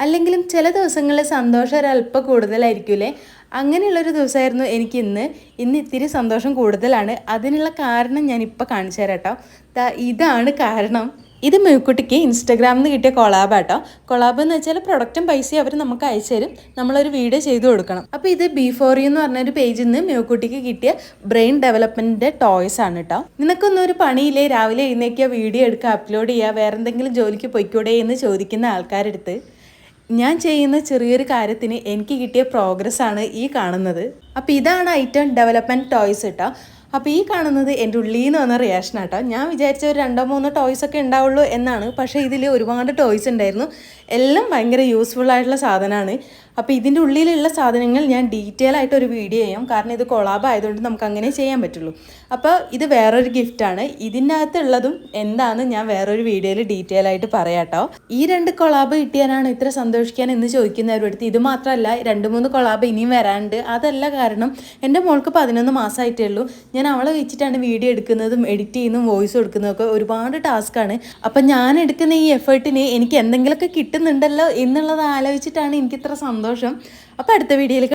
അല്ലെങ്കിലും ചില ദിവസങ്ങളിൽ സന്തോഷം ഒരല്പം കൂടുതലായിരിക്കൂലേ? അങ്ങനെയുള്ളൊരു ദിവസമായിരുന്നു എനിക്ക് ഇന്ന്. ഇന്ന് ഇത്തിരി സന്തോഷം കൂടുതലാണ്. അതിനുള്ള കാരണം ഞാൻ ഇപ്പോൾ കാണിച്ചു തരാം കേട്ടോ. ഇതാണ് കാരണം. ഇത് മേക്കുട്ടിക്ക് ഇൻസ്റ്റാഗ്രാമിൽ നിന്ന് കിട്ടിയ കൊളാബ് കേട്ടോ കൊളാബ് എന്ന് വെച്ചാൽ പ്രൊഡക്റ്റും പൈസയും അവർ നമുക്ക് അയച്ചു തരും. നമ്മളൊരു വീഡിയോ ചെയ്തു കൊടുക്കണം. അപ്പോൾ ഇത് ബി ഫോർ യു എന്ന് പറഞ്ഞൊരു പേജിൽ നിന്ന് മേക്കുട്ടിക്ക് കിട്ടിയ ബ്രെയിൻ ഡെവലപ്മെന്റിന്റെ ടോയ്സ് ആണ് കേട്ടോ നിനക്കൊന്നും ഒരു പണിയില്ലേ? രാവിലെ എഴുന്നേക്കുക വീഡിയോ എടുക്കുക അപ്ലോഡ് ചെയ്യുക വേറെന്തെങ്കിലും ജോലിക്ക് പൊയ്ക്കൂടെ എന്ന് ചോദിക്കുന്ന ആൾക്കാരെടുത്ത് ഞാൻ ചെയ്യുന്ന ചെറിയൊരു കാര്യത്തിന് എനിക്ക് കിട്ടിയ പ്രോഗ്രസ് ആണ് ഈ കാണുന്നത്. അപ്പോൾ ഇതാണ് ഐറ്റം ഡെവലപ്മെന്റ് ടോയ്സ് കേട്ടോ അപ്പോൾ ഈ കാണുന്നത് എന്റെ ഉള്ളിൽ നിന്ന് വന്ന റിയാക്ഷൻ ആട്ടോ. ഞാൻ വിചാരിച്ച ഒരു രണ്ടോ മൂന്നോ ടോയ്സ് ഒക്കെ ഉണ്ടാവുള്ളൂ എന്നാണ്. പക്ഷേ ഇതിൽ ഒരുപാട് ടോയ്സ് ഉണ്ടായിരുന്നു. എല്ലാം ഭയങ്കര യൂസ്ഫുൾ ആയിട്ടുള്ള സാധനമാണ്. അപ്പോൾ ഇതിന്റെ ഉള്ളിലുള്ള സാധനങ്ങൾ ഞാൻ ഡീറ്റെയിൽ ആയിട്ട് ഒരു വീഡിയോ ചെയ്യാം. കാരണം ഇത് കൊളാബ് ആയതുകൊണ്ട് നമുക്ക് അങ്ങനെ ചെയ്യാൻ പറ്റുള്ളൂ. അപ്പോൾ ഇത് വേറൊരു ഗിഫ്റ്റാണ് ഇതിന്റെ അകത്തുള്ളതും എന്താണെന്ന് ഞാൻ വേറൊരു വീഡിയോയിൽ ഡീറ്റെയിൽ ആയിട്ട് പറയാട്ടോ ഈ രണ്ട് കൊളാബ് കിട്ടിയാലാണ് ഇത്ര സന്തോഷിക്കാൻ എന്ന് ചോദിക്കുന്നവരുടെ അടുത്ത് ഇത് മാത്രമല്ല രണ്ട് മൂന്ന് കൊളാബ് ഇനിയും വരാണ്ട് അതല്ല കാരണം എന്റെ മോൾക്ക് പതിനൊന്ന് മാസമായിട്ടേ ഉള്ളൂ. ഞാൻ അവളെ വെച്ചിട്ടാണ് വീഡിയോ എടുക്കുന്നതും എഡിറ്റ് ചെയ്യുന്നതും വോയിസ് കൊടുക്കുന്നതും ഒക്കെ ഒരുപാട് ടാസ്ക്കാണ് അപ്പം ഞാൻ എടുക്കുന്ന ഈ എഫേർട്ടിന് എനിക്ക് എന്തെങ്കിലുമൊക്കെ കിട്ടുന്നുണ്ടല്ലോ എന്നുള്ളത് ആലോചിച്ചിട്ടാണ് എനിക്കിത്ര സന്തോഷം. അപ്പോൾ അടുത്ത വീഡിയോയിൽ